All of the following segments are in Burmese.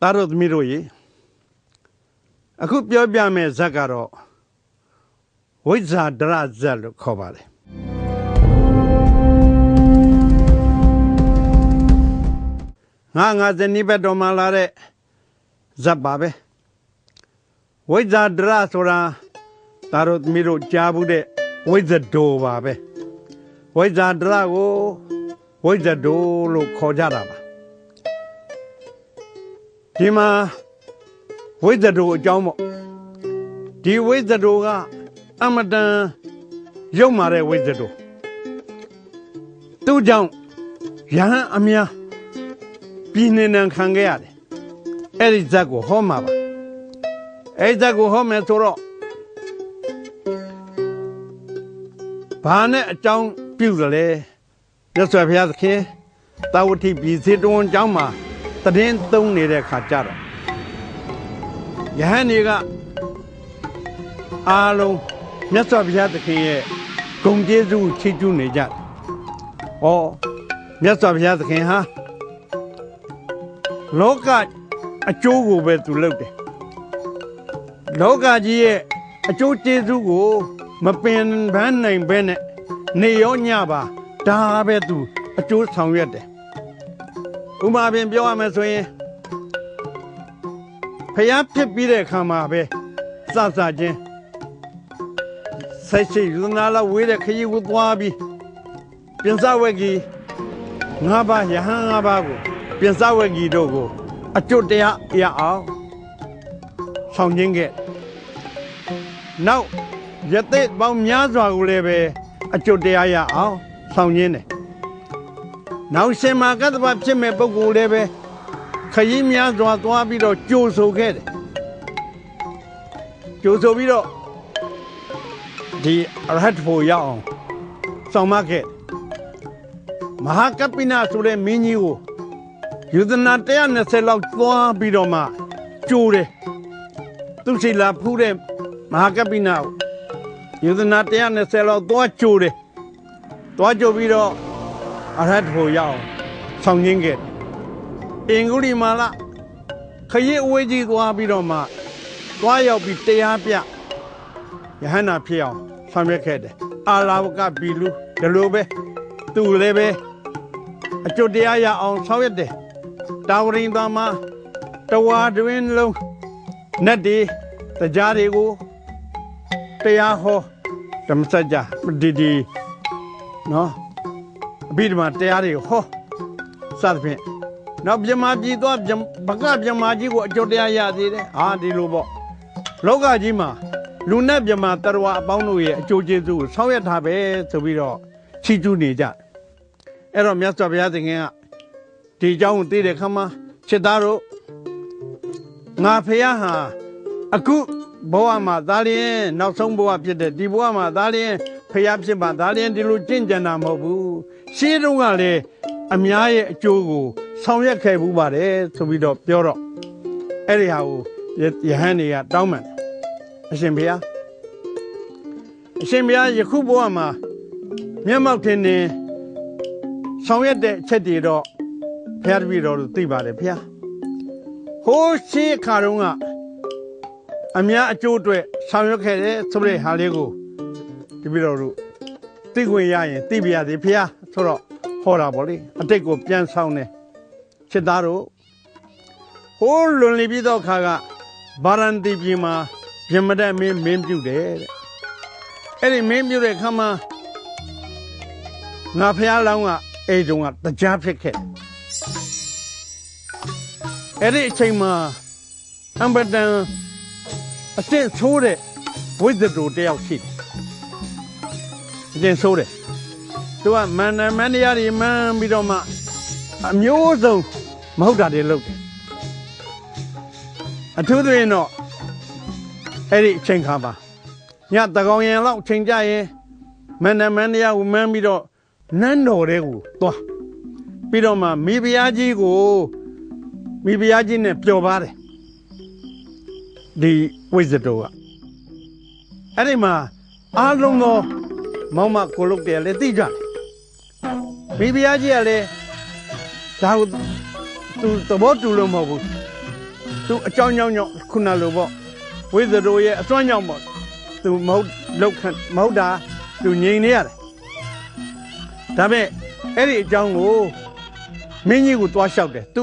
သားတို့သမီးတို့ရေအခုပြောပြမယ့်ဇက်ကတော့ဝိဇ္ဇာဒရဇက်လို့ခေါ်ပါတယ်ငါငါဇနီးဘက်တော်မှာလာတဲ့ဇက်ပါပဲဝိဇ္ဇာဒရဆိုတာသားတို့သမီးတို့ကြားဘူးတဲ့ဝိဇ္ဇဒိုပါပဲဝိဇ္ဇာဒရကိုဝိဇ္ဇဒိုလို့ခေါ်ကြတာပါ ဒီမှာဝိဇ္ဇဒိုအကြောင်းပေါ့ဒီဝိဇ္ဇဒိုကအမတန်ရုပ်မာတဲ့ဝိဇ္ဇဒိုသူ့ကြောင့်ယဟန်အများပြည်နေနံခံခဲ့ရတယ်အဲ့ဒီဇက်ကိုဟောမှာပါအဲ့ဒီဇက်ကိုဟောမယ်ဆိုတော့ဘာနဲ့အကြောင်းပြုတယ်လဲမြတ်စွာဘုရားသခင်တာဝတိပြည်စေတဝန်ကျောင်းမှာ တည်င်းသုံးနေတဲ့ခါကြတော့ယဟန်တွေကအားလုံးမြတ်စွာဘုရားသခင်ရဲ့ဂုဏ်ကျေးဇူးချီးကျူးနေကြတယ်။ဩမြတ်စွာဘုရားသခင်ဟာလောကအကျိုးကိုပဲသူလုပ်တယ်။လောကကြီးရဲ့အကျိုးကျေးဇူးကိုမပင်ပန်းနိုင်ဘဲနဲ့နေရောညပါဒါပဲသူအကျိုးဆောင်ရွက်တယ်။ ဥမာပင်ပြောရမယ်ဆိုရင်ဖျားဖြစ်ပြီးတဲ့အခါမှာပဲစစချင်းဆက်ရှိလူနာလာဝေးတဲ့ခရီးကိုသွားပြီးပြင်စဝက်ကြီးငါးပါးယဟန်ငါးပါးကိုပြင်စဝက်ကြီးတို့ကိုအကျွတ်တရားရအောင်ဆောင်ခြင်းခဲ့နောက်ရသက်ပေါင်းများစွာကိုလည်းပဲအကျွတ်တရားရအောင်ဆောင်ခြင်းတယ် နောက်ရှင်မာကတ္တပဖြစ်မဲ့ပုဂ္ဂိုလ်လည်းပဲခရီးများစွာသွားပြီးတော့ကြိုဆိုခဲ့တယ်ကြိုဆိုပြီးတော့ဒီအရဟတ်ဖို့ရအောင်ဆောင်မခဲ့မဟာကပိနာဆိုတဲ့မင်းကြီးကိုယူဇနာ120လောက်သွားပြီးတော့မှကြိုးတယ်သူစီလာဖူးတဲ့မဟာကပိနာကိုယူဇနာ120လောက်သွားကြိုးတယ်သွားကြိုးပြီးတော့ အရဟတ်ဖို့ရအောင်ဆောင်ရင်းခဲ့အင်္ဂုလိမာလခရီးအဝေးကြီးသွားပြီးတော့မှသွားရောက်ပြီးတရားပြယဟန္တာဖြစ်အောင်ဆောင်ရွက်ခဲ့တယ်အာလာဝကဘီလူဒီလိုပဲသူလည်းပဲအကျွတ်တရားရအောင်ဆောင်ရွက်တယ်တာဝရင်သားမှာတဝါတွင်လုံးနတ်ဒီတရားတွေကိုတရားဟောဓမ္မစကြာဒီဒီနော် အဘိဓမ္မာတရားတွေဟောစသဖြင့်နောက်မြမပြည်သွားဘကမြမကြီးကိုအကျွတ်တရားရသေးတယ်ဟာဒီလိုပေါ့လောကကြီးမှာလူနဲ့မြမတရဝအပေါင်းတို့ရဲ့အကျိုးကျေးဇူးကိုဆောင်းရထားပဲဆိုပြီးတော့ချီးကျူးနေကြအဲ့တော့မြတ်စွာဘုရားသခင်ကဒီအကြောင်းကိုသိတဲ့ခါမှာချစ်သားတို့ငါဖះဟာအခုဘဝမှာသားလျင်နောက်ဆုံးဘဝဖြစ်တဲ့ဒီဘဝမှာသားလျင်ဖះဖြစ်မှာသားလျင်ဒီလိုကြင့်ကြံတာမဟုတ်ဘူး ရှင်းတုန်းကလည်းအများရဲ့အကျိုးကို ဆောင်ရွက်ခဲ့ဘူးပါတယ်ဆိုပြီးတော့ပြောတော့အဲ့ဒီဟာကိုယဟန်တွေကတောင်းပန်တယ်အရှင်ဘုရားအရှင်ဘုရားယခုဘဝမှာမျက်မှောက်ထင်နေဆောင်ရွက်တဲ့အချက်တွေတော့ဘုရားတပည့်တော်တို့သိပါတယ်ဘုရားဟိုးရှိခါတုန်းကအများအကျိုးအတွက်ဆောင်ရွက်ခဲ့တဲ့ဆိုတဲ့ဟာလေးကိုတပည့်တော်တို့သိခွင့်ရရင်သိပြရသေးဘုရား ဆိုတော့ဟောတာဗောလေအတိတ်ကိုပြန်ဆောင်တယ်ချစ်သားတို့ဟိုးလွန်လီပြီးတော့ခါကဗာရန်တီပြည်မှာပြမတတ်မင်းမင်းပြုတ်တယ်တဲ့အဲ့ဒီမင်းပြုတ်တဲ့ခါမှာငါဖះလောင်းကအဲ့တုန်းကတရားဖြစ်ခဲ့အဲ့ဒီအချိန်မှာအမ်ဘတန်အစ်စ်ဆိုးတဲ့ဝိဇ္ဇတူတယောက်ရှိတယ်အစ်စ်ဆိုးတယ် သူကမန္တမန္တရားတွေမှန်းပြီးတော့မှအမျိုးစုံမဟုတ်တာတွေလုပ်တယ်အထူးသဖြင့်တော့အဲ့ဒီအချိန်ခါပါညတကောင်ရင်လောက်ချိန်ကြရင်မန္တမန္တရားကိုမှန်းပြီးတော့နန်းတော်တဲ့ကိုသွားပြီးတော့မှမိဖုရားကြီးကိုမိဖုရားကြီးနဲ့ပျော်ပါတယ်ဒီဝိဇ္ဇတောကအဲ့ဒီမှာအားလုံးသောမောင်မကိုလုတ်တယ်လည်းသိကြတယ် မိဖုရားကြီးကလည်းဒါကိုသူသဘောတူလို့မဟုတ်ဘူးသူအကြောင်းကြောင့်ကြောင့်ခုနလိုပေါ့ဝိဇ္ဇရိုရဲ့အစွမ်းကြောင့်ပေါ့သူမဟုတ်လောက်ခမဟုတ်တာသူငြိမ်နေရတယ်ဒါပေမဲ့အဲ့ဒီအကြောင်းကိုမင်းကြီးကိုသွားလျှောက်တယ်သူ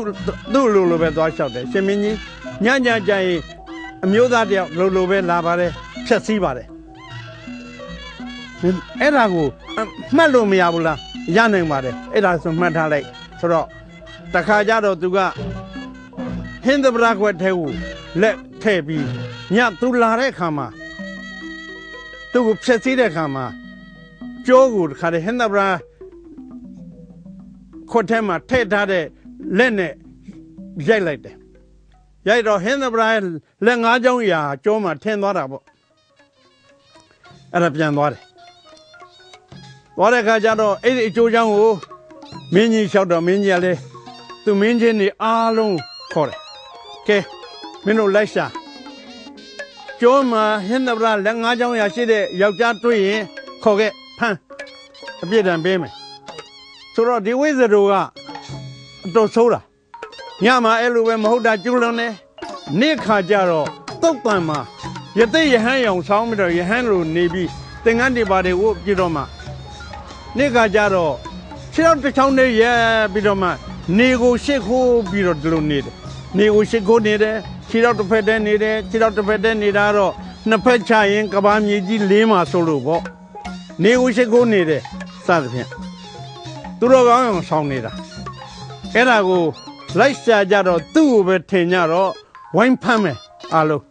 သူ့လိုလိုပဲသွားလျှောက်တယ်ရှင်မင်းကြီးညညကြရင်အမျိုးသားတယောက်လိုလိုပဲလာပါတယ်ဖြတ်စည်းပါတယ် အဲ့ဒါကိုမှတ်လို့မရဘူးလားရနိုင်ပါတယ်အဲ့ဒါဆိုမှတ်ထားလိုက်ဆိုတော့တခါကြတော့သူကဟင်းသပရာခွက်ထဲကိုလက်ထည့်ပြီးညသူလာတဲ့အခါမှာသူ့ကိုဖြတ်စည်းတဲ့အခါမှာကျိုးကိုတခါတည်းဟင်းသပရာခွက်ထဲမှာထည့်ထားတဲ့လက်နဲ့ရိုက်လိုက်တယ်ရိုက်တော့ဟင်းသပရာလက်ငါးချောင်းရာကျိုးမှာထင်းသွားတာပေါ့အဲ့ဒါပြန်သွားတယ် သွားတဲ့အခါကျတော့အဲ့ဒီအကျိုးချောင်းကိုမင်းကြီးလျှောက်တော့မင်းကြီးကလည်းသူမင်းချင်းနေအားလုံးခေါ်တယ်ကဲမင်းတို့လိုက်ရှာကျိုးမှာဟင်းသပရာလက်ငါးချောင်းရာရှိတဲ့ယောက်ျားတွေ့ရင်ခေါ်ခဲ့ဖမ်းအပြစ်ဒဏ်ပေးမယ်ဆိုတော့ဒီဝိဇ္ဇရိုကအတော်ဆိုးတာညမှာအဲ့လိုပဲမဟုတ်တာကျွလွန်နေနေ့ခါကျတော့တုတ်တန်မှာယသိယဟန်ရောင်ဆောင်းပြီးတော့ယဟန်လိုနေပြီးသင်္ကန်းတွေပါတယ်ဝတ်ပြီးတော့မှ နေ့ခါကျတော့ခြေထောက်တစ်ချောင်းနဲ့ရဲပြီးတော့မှနေကိုရှစ်ခိုးပြီးတော့ဒီလိုနေတယ်နေကိုရှစ်ခိုးနေတယ်ခြေထောက်တစ်ဖက်တည်းနေတယ်ခြေထောက်တစ်ဖက်တည်းနေတာတော့နှစ်ဖက်ချရင်ကဘာမြေကြီးလေးမှာဆိုလို့ပေါ့နေကိုရှစ်ခိုးနေတယ်စသဖြင့်သူတော်ကောင်းအောင်ဆောင်းနေတာအဲ့ဒါကိုလိုက်ရှာကြတော့သူ့ကိုပဲထင်ကြတော့ဝိုင်းဖမ်းမယ်အားလုံး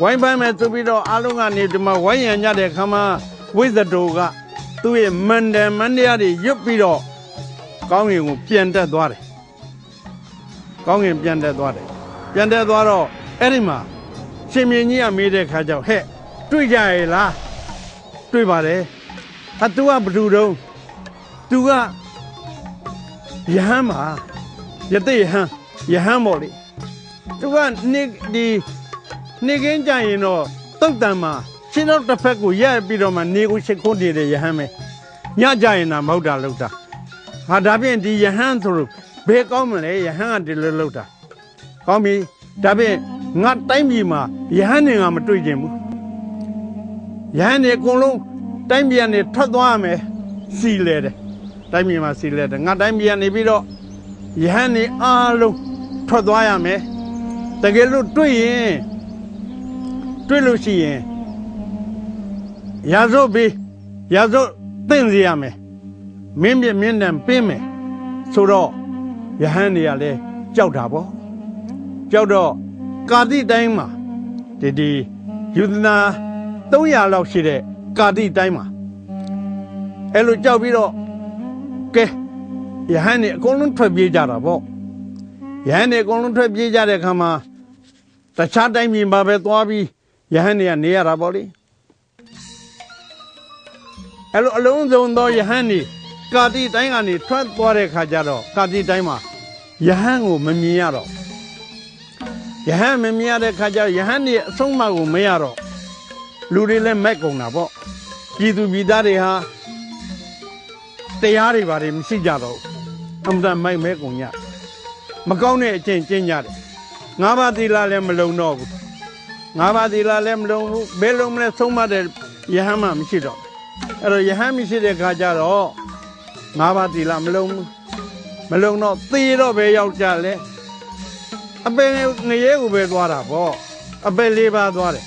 ဝိုင်းဖမ်းမယ်ဆိုပြီးတော့အားလုံးကနေဒီမှာဝိုင်းရံကြတဲ့ခါမှာဝိဇ္ဇတိုက သူ့ရဲ့မန္တန်မန္တရားတွေရွတ်ပြီးတော့ကောင်းကင်ကိုပြန်တက်သွားတယ်ကောင်းကင်ပြန်တက်သွားတယ်ပြန်တက်သွားတော့အဲ့ဒီမှာရှင်မြင်းကြီးကမေးတဲ့ခါကျတော့ဟဲ့တွေ့ကြရဲ့လားတွေ့ပါတယ်အတူကဘသူတုံးသူကယဟန်ပါယသိယဟန်ယဟန်ပေါ့လေသူကနေဒီနေကင်းကြရင်တော့တုတ်တန်မှာ ရှင်းတော့တစ်ဖက်ကိုရက်ပြီးတော့မှနေကိုရှစ်ခုနေတဲ့ယဟန်ပဲညကြရင်တော့မဟုတ်တာလို့တာဟာဒါဖြင့်ဒီယဟန်ဆိုလို့ဘယ်ကောင်းမလဲယဟန်ကဒီလိုလုပ်တာကောင်းပြီဒါဖြင့်ငါတိုင်းပြည်မှာယဟန်နေငါမတွေ့ကျင်ဘူးယဟန်နေအကုန်လုံးတိုင်းပြည်ကနေထွက်သွားရမယ်စီလဲတယ်တိုင်းပြည်မှာစီလဲတယ်ငါတိုင်းပြည်ကနေပြီးတော့ယဟန်နေအားလုံးထွက်သွားရမယ်တကယ်လို့တွေ့ရင်တွေ့လို့ရှိရင် ရာဇုတ်ပြီးရာဇုတ်သင့်စီရမယ်မင်းပြမင်းတန်ပြင်းမယ်ဆိုတော့ယဟန်တွေကလည်းကြောက်တာပေါ့ကြောက်တော့ကာတိတိုင်းမှာဒီဒီယူဒနာ300လောက်ရှိတဲ့ကာတိတိုင်းမှာအဲ့လိုကြောက်ပြီးတော့ကဲယဟန်တွေအကုန်လုံးထွက်ပြေးကြတာပေါ့ယဟန်တွေအကုန်လုံးထွက်ပြေးကြတဲ့အခါမှာတခြားတိုင်းပြည်မှာပဲသွားပြီးယဟန်တွေကနေရတာပေါ့လေ အဲ့လိုအလုံးစုံသောယဟန်တွေကာတိတိုင်းကနေထွက်သွားတဲ့ခါကျတော့ကာတိတိုင်းမှာယဟန်ကိုမမြင်ရတော့ယဟန်မမြင်ရတဲ့ခါကျတော့ယဟန်တွေအဆုံးအမကိုမရတော့လူတွေလည်းမက်ကုန်တာပေါ့ပြည်သူပြည်သားတွေဟာတရားတွေဘာတွေမရှိကြတော့ဘူးအမှန်တမိုက်မဲကုန်ညမကောင်းတဲ့အကျင့်ကျင့်ကြတယ်ငါးပါးသီလလည်းမလုံတော့ဘူးငါးပါးသီလလည်းမလုံဘူးဘယ်လုံးမလဲဆုံးမတဲ့ယဟန်မှမရှိတော့ အဲ့တော့ယဟန်မရှိတဲ့ခါကျတော့ငါးပါးသီလမလုံဘူးမလုံတော့သေတော့ပဲရောက်ကြလဲအပင်ငရဲကိုပဲသွားတာပေါ့အပင်လေးပါသွားတယ်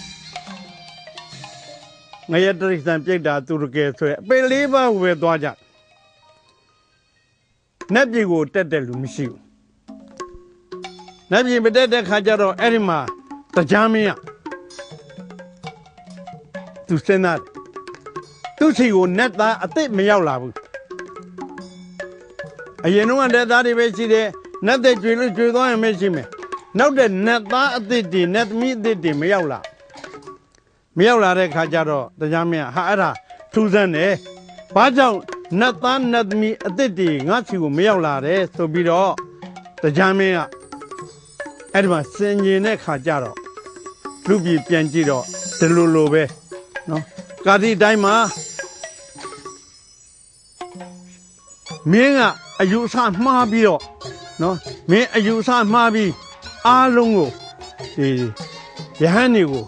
ငရဲတရိစ္ဆန်ပြိတ္တာသူရကယ်ဆိုရအပင်လေးပါကိုပဲသွားကြနတ်ပြည်ကိုတက်တဲ့လူမရှိဘူးနတ်ပြည်မတက်တဲ့ခါကျတော့အဲ့ဒီမှာတရားမင်းကသူစင်သား သူစီကိုနတ်သားအစ်စ်မရောက်လာဘူးအရင်တော့နတ်သားတွေပဲရှိတယ်နတ်တဲ့ကျွေလို့ကျွေသွားရင်မရှိမယ်နောက်တဲ့နတ်သားအစ်စ်တွေနတ်သမီးအစ်စ်တွေမရောက်လာမရောက်လာတဲ့ခါကျတော့တရားမင်းကဟာအဲ့ဒါထူးဆန်းတယ်ဘာကြောင့်နတ်သားနတ်သမီးအစ်စ်တွေငါစီကိုမရောက်လာတယ်ဆိုပြီးတော့တရားမင်းကအဲ့ဒီမှာစင်ကျင်တဲ့ခါကျတော့လူပြည်ပြန်ကြည့်တော့ဒီလိုလိုပဲနော်ကာတိတိုင်းမှာ မင်းကအယူအဆမှားပြီးတော့နော်မင်းအယူအဆမှားပြီးအားလုံးကိုဒီယဟန်တွေကို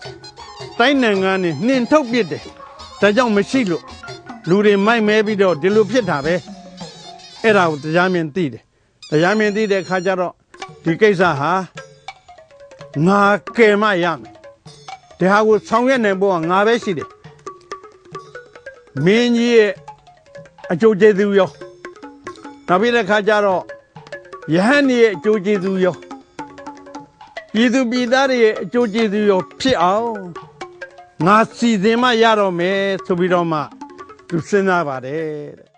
တိုင်းနိုင်ငံနဲ့နှင်ထုတ်ပစ်တယ်ဒါကြောင့်မရှိလို့လူတွေမိုက်မဲပြီးတော့ဒီလိုဖြစ်တာပဲအဲ့ဒါကိုတရားမြင်သိတယ်တရားမြင်သိတဲ့အခါကျတော့ဒီကိစ္စဟာငါကယ်မရမယ်ဒီဟာကိုဆောင်ရွက်နိုင်ဖို့ကငါပဲရှိတယ်မင်းကြီးရဲ့အကျိုးကျေးဇူးရော နောက်ပြီးတဲ့အခါကျတော့ယဟန်ကြီးရဲ့အကျိုးကျေးဇူးရောပြည်သူပြည်သားတွေရဲ့အကျိုးကျေးဇူးရောဖြစ်အောင်ငါစီစဉ်မှရတော့မယ်ဆိုပြီးတော့မှသူစဉ်းစားပါတယ်တဲ့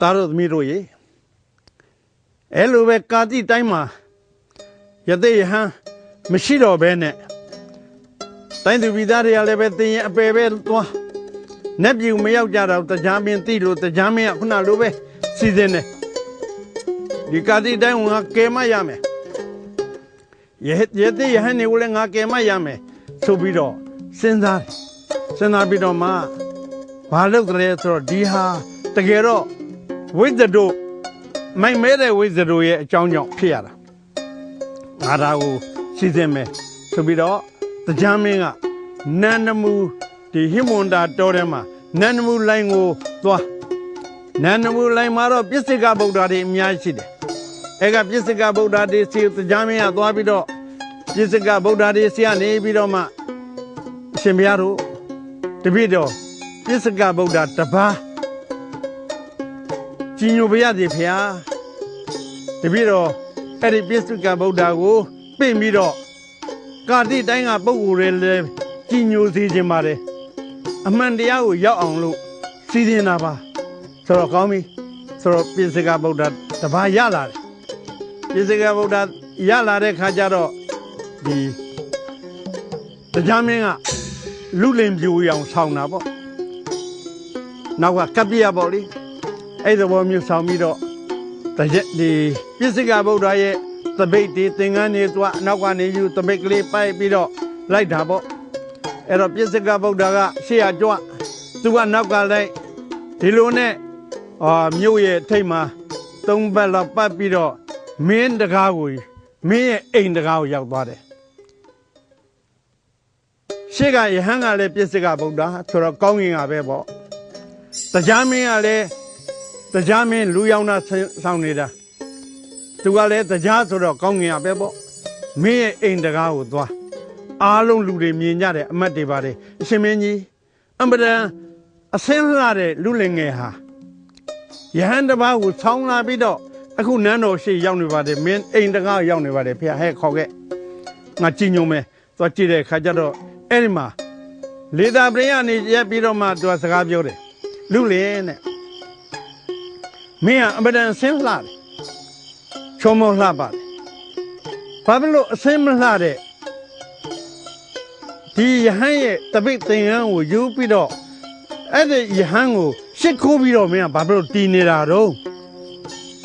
သားတို့သမီးတို့ရေ အဲ့လိုပဲကာတိတိုင်းမှာယသိယဟန်မရှိတော့ဘဲနဲ့တိုင်းသူပြည်သားတွေကလည်းပဲတင်ရင်အပယ်ပဲသွားနက်ပြူမရောက်ကြတော့တရားမင်းသိလို့တရားမင်းကခုနလိုပဲစီစဉ်တယ်ဒီကာတိတိုင်းကငါကဲမရမယ်ယယသိယဟန်နေကိုလည်းငါကဲမရမယ်ဆိုပြီးတော့စဉ်းစားတယ်စဉ်းစားပြီးတော့မှဘာလုပ်ကြလဲဆိုတော့ဒီဟာတကယ်တော့ဝိဇ္ဇတို့ မိုက်မဲတဲ့ဝိဇ္ဇတို့ရဲ့အကြောင်းကြောင့်ဖြစ်ရတာငါဒါကိုစီစဉ်မယ်ဆိုပြီးတော့တရားမင်းကနန္ဒမူဒီဟိမွန်တာတော်ထဲမှာနန္ဒမူလိုင်းကိုသွားနန္ဒမူလိုင်းမှာတော့ပြစ္ဆေကဗုဒ္ဓတွေအများကြီးရှိတယ်အဲ့ကပြစ္ဆေကဗုဒ္ဓတွေစီတရားမင်းကသွားပြီးတော့ပြစ္ဆေကဗုဒ္ဓတွေစီကနေပြီးတော့မှအရှင်ဘုရားတို့တပည့်တော်ပြစ္ဆေကဗုဒ္ဓတပါး ကြီးညိုပါရစေဖေဟာတပည့်တော်အဲ့ဒီပြစ္ဆုကဗုဒ္ဓကိုပင့်ပြီးတော့ကာတိတိုင်းကပုဂ္ဂိုလ်တွေလည်းကြီးညိုစေခြင်းပါတယ်အမှန်တရားကိုရောက်အောင်လို့စီစဉ်တာပါဆိုတော့ကောင်းပြီဆိုတော့ပြစ္ဆုကဗုဒ္ဓတပါးရလာတယ်ပြစ္ဆုကဗုဒ္ဓရလာတဲ့ခါကျတော့ဒီတရားမင်းကလူလင်ပြူအောင်ဆောင်းတာပေါ့နောက်ကကပ္ပိယပေါ့လေ အဲ့ဒီဘောမျိုးဆောင်ပြီးတော့တရက်ဒီပြစ္ဆကဗုဒ္ဓရဲ့တပိတ်ဒီသင်္ကန်းတွေသွားအနောက်ကနေယူတပိတ်ကလေးပိုက်ပြီးတော့လိုက်တာပေါ့အဲ့တော့ပြစ္ဆကဗုဒ္ဓကရှေ့ရကြွသူကနောက်ကလိုက်ဒီလိုနဲ့အာမြို့ရဲ့ထိတ်မှာသုံးဘက်လောက်ပတ်ပြီးတော့မင်းတကားကိုမင်းရဲ့အိမ်တကားကိုရောက်သွားတယ်ရှေ့ကယဟန်ကလည်းပြစ္ဆကဗုဒ္ဓဆိုတော့ကောင်းကင်ကပဲပေါ့တရားမင်းကလည်း တရားမင်းလူရောက်တာဆောင်နေတာသူကလည်းတရားဆိုတော့ကောင်းငင်ရပဲပေါ့မင်းရဲ့အိမ်တကားကိုသွားအားလုံးလူတွေမြင်ကြတယ်အမတ်တွေပါတယ်အရှင်မင်းကြီးအမဒန်အစင်းလာတဲ့လူလင်ငယ်ဟာယဟန်တစ်ပါးကိုဆောင်းလာပြီးတော့အခုနန်းတော်ရှိရောက်နေပါတယ်မင်းအိမ်တကားရောက်နေပါတယ်ဖေဟဲ့ခေါ်ခဲ့ငါကြည်ညုံမယ်သွားကြည့်တဲ့ခါကျတော့အဲ့ဒီမှာလေသာပရိယနေရက်ပြီးတော့မှသူကစကားပြောတယ်လူလင်တဲ့ မင်းကအမတန်ဆင်းလှတယ်ချုံမလှပါတယ်ဘာဖြစ်လို့အဆင်းမလှတဲ့ဒီယဟန်ရဲ့တပိတ်သင်္ကန်းကိုယူပြီးတော့အဲ့ဒီယဟန်ကိုရှစ်ခိုးပြီးတော့မင်းကဘာဖြစ်လို့တီးနေတာတော့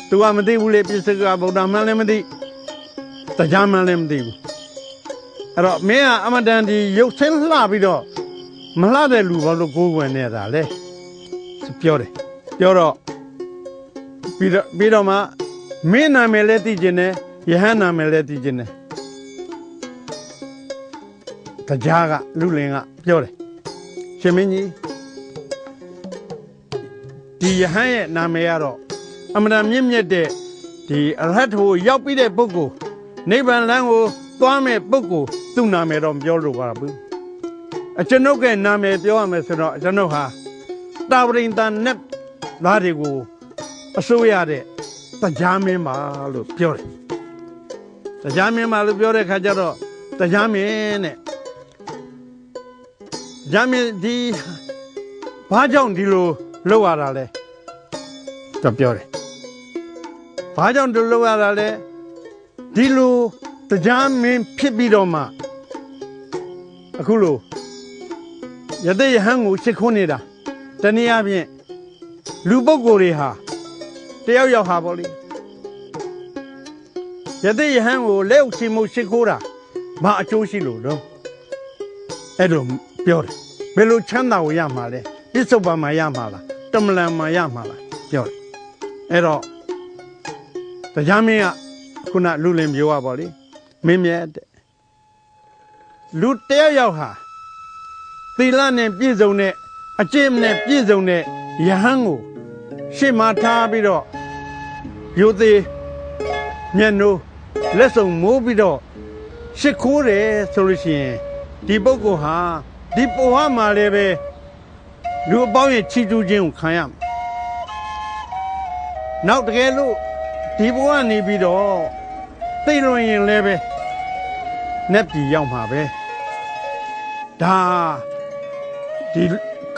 သူကမသိဘူးလေပြစ္ဆကဗုဒ္ဓမှန်လည်းမသိတရားမှန်လည်းမသိဘူးအဲ့တော့မင်းကအမတန်ဒီရုပ်ဆင်းလှပြီးတော့မလှတဲ့လူဘာလို့ကိုးကွယ်နေတာလဲပြောတယ်ပြောတော့ ပြီးတော့ပြီးတော့မှမင်းနာမည်လည်းသိကျင်တယ်ယဟန်နာမည်လည်းသိကျင်တယ်တရားကလူလင်ကပြောတယ်ရှင်မင်းကြီးဒီယဟန်ရဲ့နာမည်ကတော့အမှန်တန်မြင့်မြတ်တဲ့ဒီအရဟတ်ကိုရောက်ပြီးတဲ့ပုဂ္ဂိုလ်နိဗ္ဗာန်လမ်းကိုသွားမဲ့ပုဂ္ဂိုလ်သူ့နာမည်တော့မပြောလို့ပါဘူးအကျွန်ုပ်ရဲ့နာမည်ပြောရမယ်ဆိုတော့ကျွန်ုပ်ဟာတာဝရိန်တန်နဲ့သားတွေကို အစိုးရတဲ့တရားမင်းပါလို့ပြောတယ်တရားမင်းပါလို့ပြောတဲ့ခါကျတော့တရားမင်းတဲ့တရားမင်းဒီဘာကြောင့်ဒီလိုလုပ်ရတာလဲတော့ပြောတယ်ဘာကြောင့်ဒီလိုလုပ်ရတာလဲဒီလိုတရားမင်းဖြစ်ပြီးတော့မှအခုလိုယသိယဟန်ကိုရှ िख ုံးနေတာတနည်းအားဖြင့်လူပုဂ္ဂိုလ်တွေဟာ တယောက်ယောက်ဟာပေါ့လေယသိယဟန်ကိုလက်ဥချီမှုရှိခိုးတာဘာအကျိုးရှိလို့တော့အဲ့လိုပြောတယ်ဘယ်လိုချမ်းသာကိုရမှာလဲပြစ္ဆုတ်ပါမှာရမှာလားတမလန်မှာရမှာလားပြောတယ်အဲ့တော့တရားမင်းကခုနလူလင်ပြောရပါလေမင်းမြတ်တဲ့လူတယောက်ယောက်ဟာသီလနဲ့ပြည့်စုံတဲ့အကျင့်နဲ့ပြည့်စုံတဲ့ယဟန်ကိုရှေ့မှာထားပြီးတော့ ယုသေးမျက်နှိုးလက်စုံမိုးပြီးတော့ရှ िख ိုးတယ်ဆိုလို့ရှိရင်ဒီပုဂ္ဂိုလ်ဟာဒီဘဝမှာလည်းပဲလူအပေါင်းရဲ့ချီးကျူးခြင်းကိုခံရမှာနောက်တကယ်လို့ဒီဘဝနေပြီးတော့သိလွန်ရင်လည်းပဲနက်ပြည်ရောက်မှာပဲဒါဒီ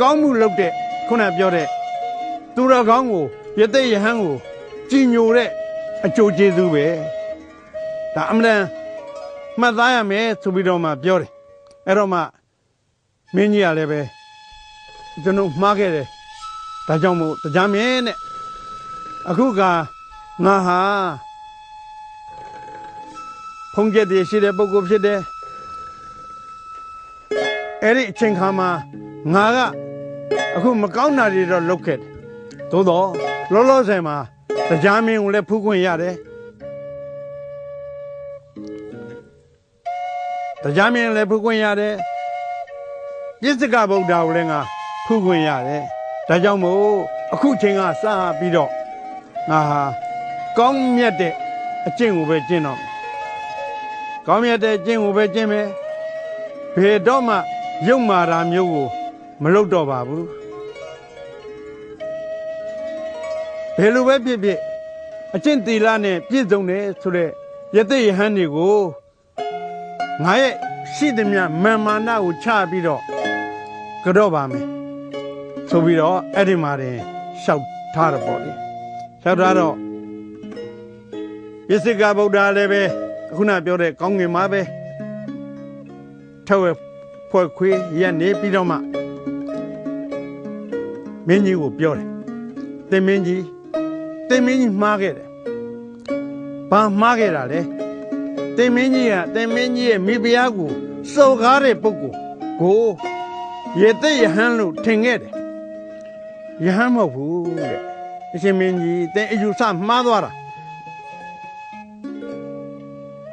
ကောင်းမှုလုပ်တဲ့ခုနပြောတဲ့သူတော်ကောင်းကိုယသိယဟန်ကို ကြည်ညိုတဲ့အကျိုးကျေးဇူးပဲဒါအမှန်တန်မှတ်သားရမယ်ဆိုပြီးတော့မှပြောတယ်အဲ့တော့မှမင်းကြီးကလည်းပဲကျွန်တော်မှားခဲ့တယ်ဒါကြောင့်မို့တရားမင်းတဲ့အခုကငါဟာဖုန်ကျက်တည်ရှိတဲ့ပုဂ္ဂိုလ်ဖြစ်တယ်အဲ့ဒီအချိန်ခါမှာငါကအခုမကောင်းတာတွေတော့လုပ်ခဲ့တယ်သို့တော့လောလောဆယ်မှာ တရားမင်းကိုလည်းဖူးခွင့်ရတယ်တရားမင်းလည်းဖူးခွင့်ရတယ်ပြစ္ဆကဗုဒ္ဓကိုလည်းငါဖူးခွင့်ရတယ်ဒါကြောင့်မို့အခုချိန်ကစပြီးတော့ငါဟာကောင်းမြတ်တဲ့အကျင့်ကိုပဲကျင့်တော့မယ်ကောင်းမြတ်တဲ့အကျင့်ကိုပဲကျင့်မယ်ဘယ်တော့မှရုပ်မာတာမျိုးကိုမလုပ်တော့ပါဘူး ဘယ်လိုပဲဖြစ်ဖြစ်အကျင့်သီလနဲ့ပြည့်စုံတယ်ဆိုတဲ့ယသိယဟန်တွေကိုငါရဲ့ရှိသမျှမာမာနကိုချပြီးတော့ကြော့ပါမယ်ဆိုပြီးတော့အဲ့ဒီမှာတင်ရှောက်ထားတော့ပေါ့လေရှောက်ထားတော့ပစ္စကဗုဒ္ဓလည်းပဲခုနပြောတဲ့ကောင်းငင်မှာပဲထဝဲဖွဲ့ခွေးရက်နေပြီးတော့မှမင်းကြီးကိုပြောတယ်တင်မင်းကြီး တင်မင်းကြီးမှားခဲ့တယ်ဘာမှားခဲ့တာလဲတင်မင်းကြီးကတင်မင်းကြီးရဲ့မိဖုရားကိုစော်ကားတဲ့ပုဂ္ဂိုလ်ကိုရေသိယဟန်လို့ထင်ခဲ့တယ်ယဟန်မဟုတ်ဘူးတဲ့အရှင်မင်းကြီးတင်အယူဆမှားသွားတာ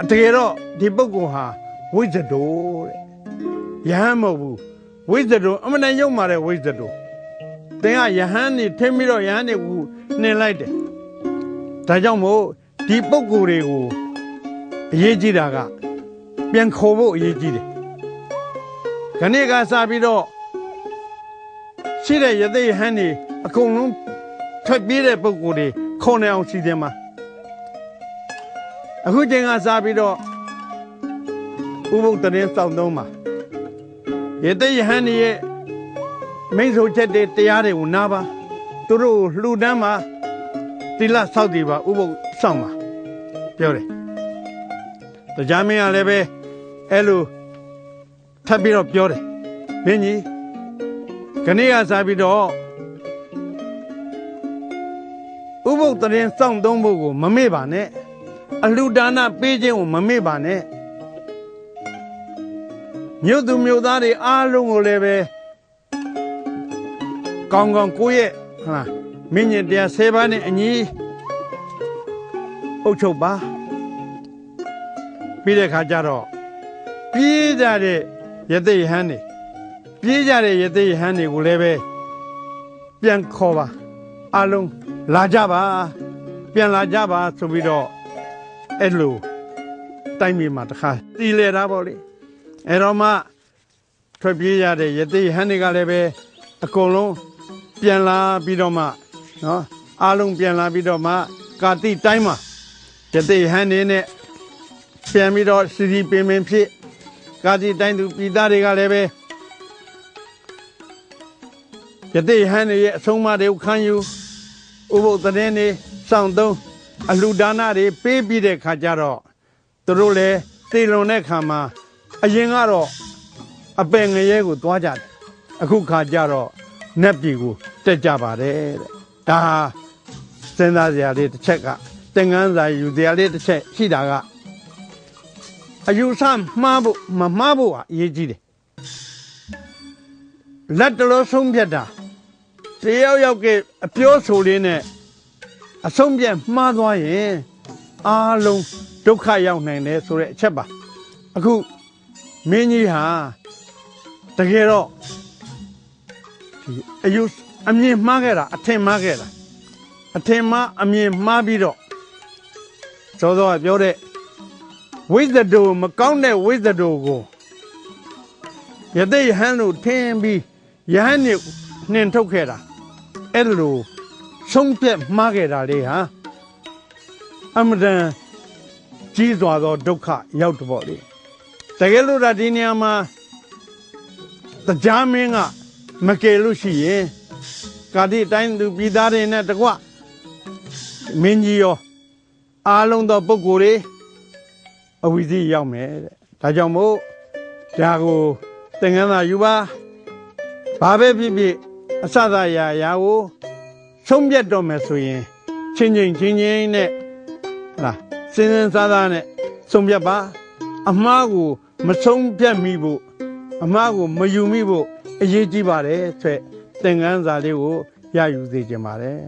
အတကယ်တော့ဒီပုဂ္ဂိုလ်ဟာဝိဇ္ဇဒိုတဲ့ယဟန်မဟုတ်ဘူးဝိဇ္ဇဒိုအမှန်တန်ရုံမာတဲ့ဝိဇ္ဇဒိုတင်ကယဟန်နေထင်းပြီးတော့ယဟန်နေကိုနှင်လိုက်တယ် ဒါကြောင့်မို့ဒီပုဂ္ဂိုလ်တွေကိုအရေးကြီးတာက ပြန်ခေါ်ဖို့အရေးကြီးတယ်ခဏကစားပြီးတော့ရှိတဲ့ယသိဟန်နေအကုန်လုံးထွက်ပြေးတဲ့ပုဂ္ဂိုလ်တွေခေါ်နေအောင်စီစဉ်မှာအခုချိန်ကစားပြီးတော့ဥပုပ်တရင်စောင့်သုံးမှာယသိယဟန်နေရဲ့မိတ်ဆွေချက်တွေတရားတွေကိုနားပါသူတို့လှူဒန်းမှာ တိလဆောက်တည်ပါဥပုပ်စောင့်ပါပြောတယ်တရားမင်းကလည်းပဲအဲ့လိုထပ်ပြီးတော့ပြောတယ်မင်းကြီးခဏကစားပြီးတော့ဥပုပ်တရင်စောင့်သုံးဖို့ကိုမမေ့ပါနဲ့အလှူဒါနပေးခြင်းကိုမမေ့ပါနဲ့မြို့သူမြို့သားတွေအားလုံးကိုလည်းပဲကောင်းကောင်းကိုယ့်ရဲ့ဟာ မင်းညတရား၁၀ပါးနဲ့အညီအုပ်ချုပ်ပါပြီးတဲ့ခါကျတော့ပြေးကြတဲ့ယသိဟန်နေပြေးကြတဲ့ယသိဟန်တွေကိုလည်းပဲပြန်ခေါ်ပါအလုံးလာကြပါပြန်လာကြပါဆိုပြီးတော့အဲ့လိုတိုင်းပြည်မှာတခါတီလေတာပေါ့လေအဲ့တော့မှထွက်ပြေးရတဲ့ယသိဟန်တွေကလည်းပဲအကုန်လုံးပြန်လာပြီးတော့မှ နော်အားလုံးပြန်လာပြီးတော့မှကာတိတိုင်းမှာယသိဟန်နေနဲ့ပြန်ပြီးတော့စီစီပင်ပင်ဖြစ်ကာတိတိုင်းသူပြည်သားတွေကလည်းပဲယသိဟန်နေရဲ့အဆုံးအမတွေကိုခံယူဥပုသ်တဲ့နေစောင့်သုံးအလှူဒါနတွေပေးပြီးတဲ့ခါကျတော့သူတို့လည်းတေလွန်တဲ့ခါမှာအရင်ကတော့အပင်ငရဲကိုသွားကြတယ်အခုခါကျတော့နက်ပြည်ကိုတက်ကြပါတယ်တဲ့ ဒါဟာစဉ်းစားစရာလေးတစ်ချက်ကသင်္ကန်းစာယူစရာလေးတစ်ချက်ရှိတာကအယူဆမှားဖို့မမှားဖို့ဟာအရေးကြီးတယ်လက်တလို့ဆုံးဖြတ်တာတယောက်ယောက်ကအပြောဆိုလေးနဲ့အဆုံးဖြတ်မှားသွားရင်အားလုံးဒုက္ခရောက်နိုင်တယ်ဆိုတဲ့အချက်ပါအခုမင်းကြီးဟာတကယ်တော့ ဒီအယူအမြင်မှားခဲ့တာအထင်မှားခဲ့တာအထင်မှားအမြင်မှားပြီးတော့သောသောကပြောတဲ့ဝိဇ္ဇဒိုမကောင်းတဲ့ဝိဇ္ဇဒိုကိုယသိယဟန်လို့ထင်းပြီးယဟန်နဲ့နှင်ထုတ်ခဲ့တာအဲ့လိုဆုံးဖြတ်မှားခဲ့တာလေဟာအမတန်ကြီးစွာသောဒုက္ခရောက်တော့လေတကယ်လို့ဒါဒီနေရာမှာတရားမင်းက မကယ်လို့ရှိရင်ကာတိတိုင်းသူပြည်သားတွေနဲ့တကွမင်းကြီးရောအားလုံးသောပုဂ္ဂိုလ်တွေအဝိဇ္ဇရောက်မယ်တဲ့ဒါကြောင့်မို့ဒါကိုသင်္ကန်းသာယူပါဘာပဲဖြစ်ဖြစ်အစသာရာရာကိုဆုံးပြတ်တော့မယ်ဆိုရင်ချင်းချင်းချင်းချင်းနဲ့ဟလာစင်းစင်းစားစားနဲ့ဆုံးပြတ်ပါအမှားကိုမဆုံးပြတ်မိဖို့အမှားကိုမယူမိဖို့အ ရေးကြီးပါတယ်ဆိုသင်္ကန်းစာလေးကိုရယူစေချင်ပါတယ်